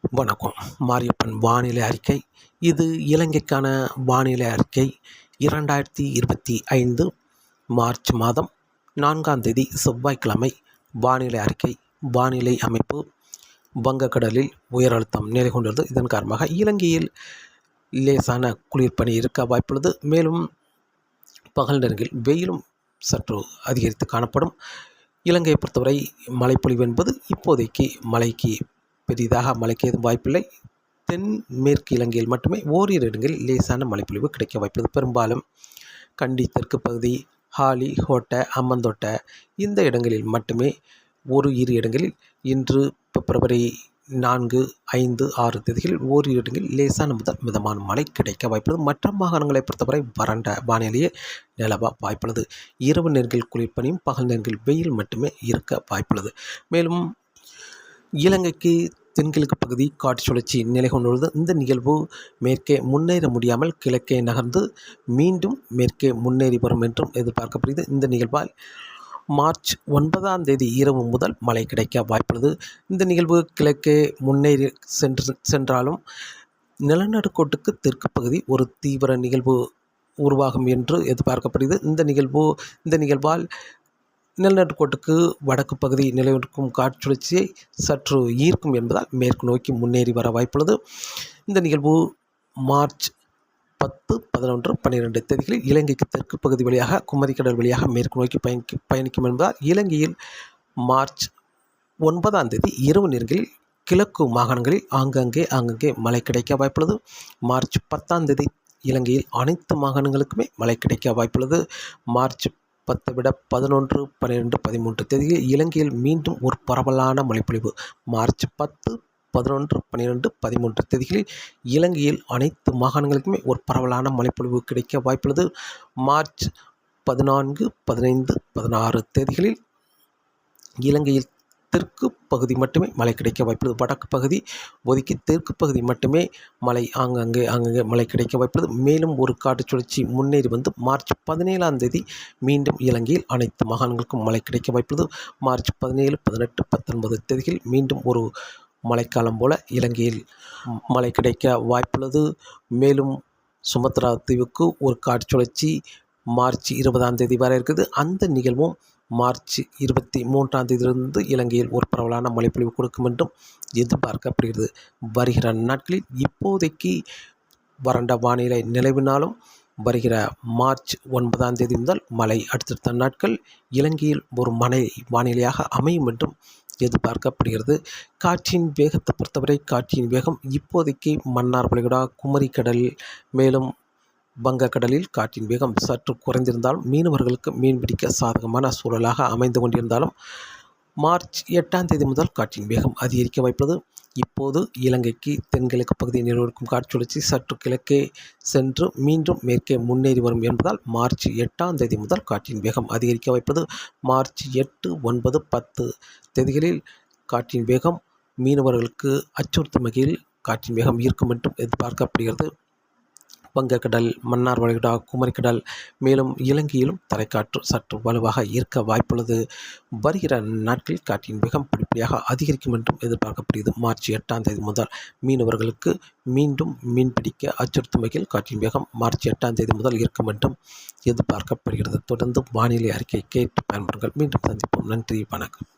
வணக்கம். மாரியப்பன் வானிலை அறிக்கை. இது இலங்கைக்கான வானிலை அறிக்கை. இரண்டாயிரத்தி இருபத்தி ஐந்து மார்ச் மாதம் நான்காம் தேதி செவ்வாய்க்கிழமை வானிலை அறிக்கை. வானிலை அமைப்பு வங்கக்கடலில் உயர் அழுத்தம் நிலை கொண்டுள்ளது இதன் காரணமாக இலங்கையில் லேசான குளிர்பனி இருக்க வாய்ப்புள்ளது. மேலும் பகல் நேரங்களில் வெயிலும் சற்று அதிகரித்து காணப்படும். இலங்கையை பொறுத்தவரை மழைப்பொழிவு என்பது இப்போதைக்கு மழைக்கு பெரிதாக மழைக்கு ஏதும் வாய்ப்பில்லை. தென் மேற்கு இலங்கையில் மட்டுமே ஓரிரு இடங்களில் லேசான மழைப்பொழிவு கிடைக்க வாய்ப்புள்ளது. பெரும்பாலும் கண்டி தெற்கு பகுதி ஹாலி ஹோட்டை அம்மந்தோட்டை இந்த இடங்களில் மட்டுமே ஒரு இரு இடங்களில் இன்று பிப்ரவரி நான்கு ஐந்து ஆறு தேதிகளில் ஓரிரு இடங்களில் லேசான முதல் மிதமான மழை கிடைக்க வாய்ப்புள்ளது. மற்ற மாகாணங்களை பொறுத்தவரை வறண்ட வானிலையே நிலவ வாய்ப்புள்ளது. இரவு நேரங்களில் குளிர்பனியும் பகல் நேரங்களில் வெயில் மட்டுமே இருக்க வாய்ப்புள்ளது. மேலும் இலங்கைக்கு தென்கிழக்கு பகுதி காற்று சுழற்சி நிலை கொண்டுள்ளது. இந்த நிகழ்வு மேற்கே முன்னேற முடியாமல் கிழக்கே நகர்ந்து மீண்டும் மேற்கே முன்னேறி வரும் என்றும் எதிர்பார்க்கப்படுகிறது. இந்த நிகழ்வால் மார்ச் ஒன்பதாம் தேதி இரவு முதல் மழை கிடைக்க வாய்ப்புள்ளது. இந்த நிகழ்வு கிழக்கே முன்னேறி சென்று சென்றாலும் நிலநடுக்கோட்டுக்கு தெற்கு பகுதி ஒரு தீவிர நிகழ்வு உருவாகும் என்று எதிர்பார்க்கப்படுகிறது. இந்த நிகழ்வு இந்த நிகழ்வால் நிலநடுக்கோட்டுக்கு வடக்கு பகுதி நிலவிருக்கும் காற்றுழற்சியை சற்று ஈர்க்கும் என்பதால் மேற்கு நோக்கி முன்னேறி வர வாய்ப்புள்ளது. இந்த நிகழ்வு மார்ச் பத்து பதினொன்று பன்னிரெண்டு தேதிகளில் இலங்கைக்கு தெற்கு பகுதி வழியாக குமரிக்கடல் வழியாக மேற்கு நோக்கி பயணிக்க பயணிக்கும் என்பதால் இலங்கையில் மார்ச் ஒன்பதாம் தேதி இரவு நேரங்களில் கிழக்கு மாகாணங்களில் ஆங்காங்கே ஆங்காங்கே மழை கிடைக்க வாய்ப்புள்ளது. மார்ச் பத்தாம் தேதி இலங்கையில் அனைத்து மாகாணங்களுக்குமே மழை கிடைக்க வாய்ப்புள்ளது. மார்ச் பத்தை விட பதினொன்று பன்னிரெண்டு பதிமூன்று தேதியில் இலங்கையில் மீண்டும் ஒரு பரவலான மழைப்பொழிவு. மார்ச் பத்து பதினொன்று பன்னிரெண்டு பதிமூன்று தேதிகளில் இலங்கையில் அனைத்து மாகாணங்களுக்குமே ஒரு பரவலான மழைப்பொழிவு கிடைக்க வாய்ப்புள்ளது. மார்ச் பதினான்கு பதினைந்து பதினாறு தேதிகளில் இலங்கையில் தெற்கு பகுதி மட்டுமே மழை கிடைக்க வாய்ப்புள்ளது. வடக்கு பகுதி ஒதுக்கி தெற்கு பகுதி மட்டுமே மழை ஆங்காங்கே அங்கங்கே மழை கிடைக்க வாய்ப்புள்ளது. மேலும் ஒரு காட்டு சுழற்சி முன்னேறி வந்து மார்ச் பதினேழாம் தேதி மீண்டும் இலங்கையில் அனைத்து மாகாணங்களுக்கும் மழை கிடைக்க வாய்ப்புள்ளது. மார்ச் பதினேழு பதினெட்டு பத்தொன்பது தேதிகள் மீண்டும் ஒரு மழைக்காலம் போல இலங்கையில் மழை கிடைக்க வாய்ப்புள்ளது. மேலும் சுமத்ரா தீவுக்கு ஒரு காற்று சுழற்சி மார்ச் இருபதாம் தேதி வரை இருக்குது. அந்த நிகழ்வும் மார்ச் இருபத்தி மூன்றாம் தேதியிலிருந்து இலங்கையில் ஒரு பரவலான மழைப்பொழிவு கொடுக்கும் என்றும் எதிர்பார்க்கப்படுகிறது. வருகிற நாட்களில் இப்போதைக்கு வறண்ட வானிலை நிலவினாலும் வருகிற மார்ச் ஒன்பதாம் தேதி முதல் மழை அடுத்தடுத்த நாட்கள் இலங்கையில் ஒரு மழை வானிலையாக அமையும் என்றும் எதிர்பார்க்கப்படுகிறது. காற்றின் வேகத்தை பொறுத்தவரை காற்றின் வேகம் இப்போதைக்கு மன்னார் வளைகுடா குமரிக்கடல் மேலும் வங்கக்கடலில் காற்றின் வேகம் சற்று குறைந்திருந்தாலும் மீனவர்களுக்கு மீன்பிடிக்க சாதகமான சூழலாக அமைந்து கொண்டிருந்தாலும் மார்ச் எட்டாம் தேதி முதல் காற்றின் வேகம் அதிகரிக்க வாய்ப்புள்ளது. இப்போது இலங்கைக்கு தென்கிழக்கு பகுதியில் நிலவிருக்கும் காற்றுழற்சி சற்று கிழக்கே சென்று மீண்டும் மேற்கே முன்னேறி வரும் என்பதால் மார்ச் எட்டாம் தேதி முதல் காற்றின் வேகம் அதிகரிக்க வைப்பது மார்ச் எட்டு ஒன்பது பத்து தேதிகளில் காற்றின் வேகம் மீனவர்களுக்கு அச்சுறுத்தும் வகையில் காற்றின் வேகம் இருக்கும் என்றும் எதிர்பார்க்கப்படுகிறது. வங்கக்கடல் மன்னார் வளைகுடா குமரிக்கடல் மேலும் இலங்கையிலும் தலைக்காற்று சற்று வலுவாக ஈர்க்க வாய்ப்புள்ளது. வருகிற நாட்களில் காற்றின் வேகம் படிப்படியாக அதிகரிக்கும் என்றும் எதிர்பார்க்கப்படுகிறது. மார்ச் எட்டாம் தேதி முதல் மீனவர்களுக்கு மீண்டும் மீன்பிடிக்க அச்சுறுத்தும் வகையில் காற்றின் வேகம் மார்ச் எட்டாம் தேதி முதல் இருக்கும் என்றும் எதிர்பார்க்கப்படுகிறது. தொடர்ந்து வானிலை அறிக்கை கேட்டு பயன்படுங்கள். மீண்டும் சந்திப்போம். நன்றி. வணக்கம்.